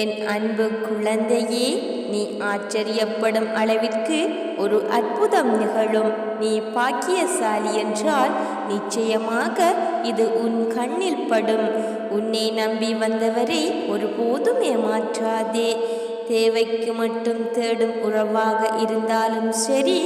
என் அன்பு குழந்தையே நீ ஆச்சரியப்படும் அளவிற்கு ஒரு அற்புதம் நிகழும். நீ பாக்கியசாலி என்றால் நிச்சயமாக இது உன் கண்ணில் படும். உன்னை நம்பி வந்தவரை ஒருபோதும் ஏமாற்றாதே. தேவைக்கு மட்டும் தேடும் உறவாக இருந்தாலும் சரி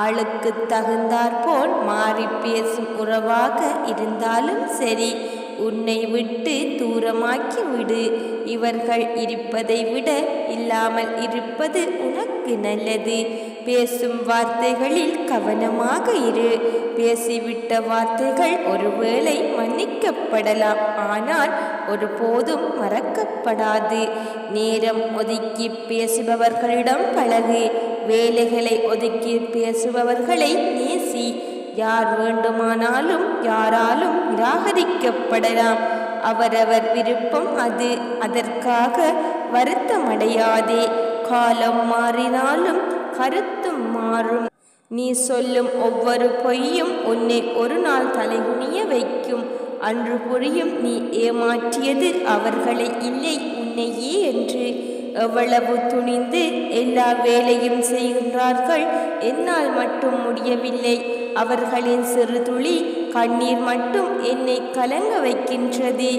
ஆளுக்கு தகுந்தாற்போல் மாறி பேசும் உறவாக இருந்தாலும் சரி. உன்னை விட்டு தூரமாக்கி விடு இவர்கள் இருப்பதை விட இல்லாமல் இருப்பது உனக்கு நல்லது. பேசும் வார்த்தைகளில் கவனமாக இரு. பேசிவிட்ட வார்த்தைகள் ஒருவேளை மன்னிக்கப்படலாம். ஆனால் ஒருபோதும் மறக்கப்படாது. நேரம் ஒதுக்கி பேசுபவர்களிடம் பழகு. வேலைகளை ஒதுக்கி பேசுபவர்களை நேசி. யார் வேண்டுமானாலும் யாராலும் நிராகரிக்கப்படலாம். அவரவர் விருப்பம் அது. அதற்காக வருத்தமடையாதே. காலம் மாறினாலும் கருத்தும் மாறும். நீ சொல்லும் ஒவ்வொரு பொய்யும் உன்னை ஒரு நாள் தலைகுனிய வைக்கும். அன்று புரியும் நீ ஏமாற்றியது அவர்களை இல்லை உன்னையே என்று. எவ்வளவு துணிந்து எல்லா வேலையும் செய்கின்றார்கள். என்னால் மட்டும் முடியவில்லை. அவர்களின் சிறு துளி கண்ணீர் மட்டும் என்னை கலங்க வைக்கின்றது.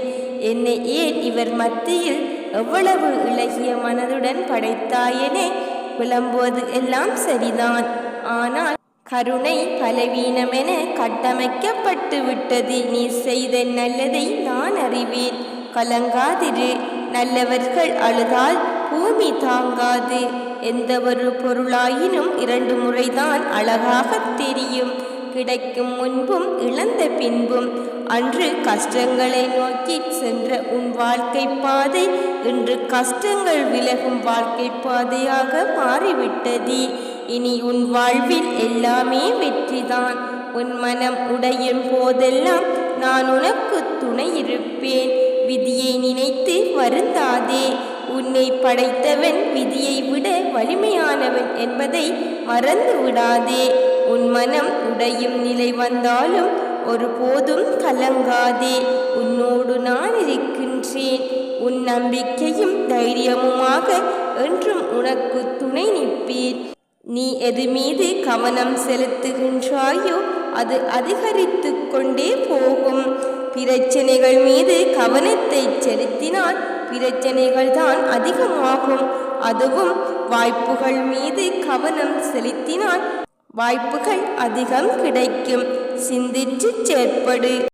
என்னை ஏன் இவர் மத்தியில் எவ்வளவு இளகிய மனதுடன் படைத்தாயனே விளம்போது எல்லாம் சரிதான். ஆனால் கருணை பலவீனமென கட்டமைக்கப்பட்டு விட்டது நீ செய்த நல்லதை நான் அறிவேன். கலங்காதிரு. நல்லவர்கள் அழுதால் பூமி தாங்காது. எந்த ஒரு பொருளாயினும் இரண்டு முறைதான் அழகாக தெரியும். கிடைக்கும் முன்பும் இழந்த பின்பும். அன்று கஷ்டங்களை நோக்கி சென்ற உன் வாழ்க்கை பாதை இன்று கஷ்டங்கள் விலகும் வாழ்க்கை பாதையாக மாறிவிட்டது. இனி உன் வாழ்வில் எல்லாமே வெற்றிதான். உன் மனம் உடையும் போதெல்லாம் நான் உனக்கு துணை இருப்பேன். விதியை நினைத்து வருந்தாதே. உன்னை படைத்தவன் விதியை விட வலிமையானவன் என்பதை மறந்து விடாதே உன் மனம் உடையும் நிலை வந்தாலும் ஒருபோதும் கலங்காதே. உன்னோடு நான் இருக்கின்றேன். உன் நம்பிக்கையும் தைரியமுமாக என்றும் உனக்கு துணை நிற்பேன். நீ எது மீது கவனம் செலுத்துகின்றாயோ அது அதிகரித்து கொண்டே போகும். பிரச்சனைகள் மீது கவனத்தை செலுத்தினால் பிரச்சனைகள் தான் அதிகமாகும். அதுவும் வாய்ப்புகள் மீது கவனம் செலுத்தினால் வாய்ப்புகள் அதிகம் கிடைக்கும். சிந்திச்சு செயற்படு.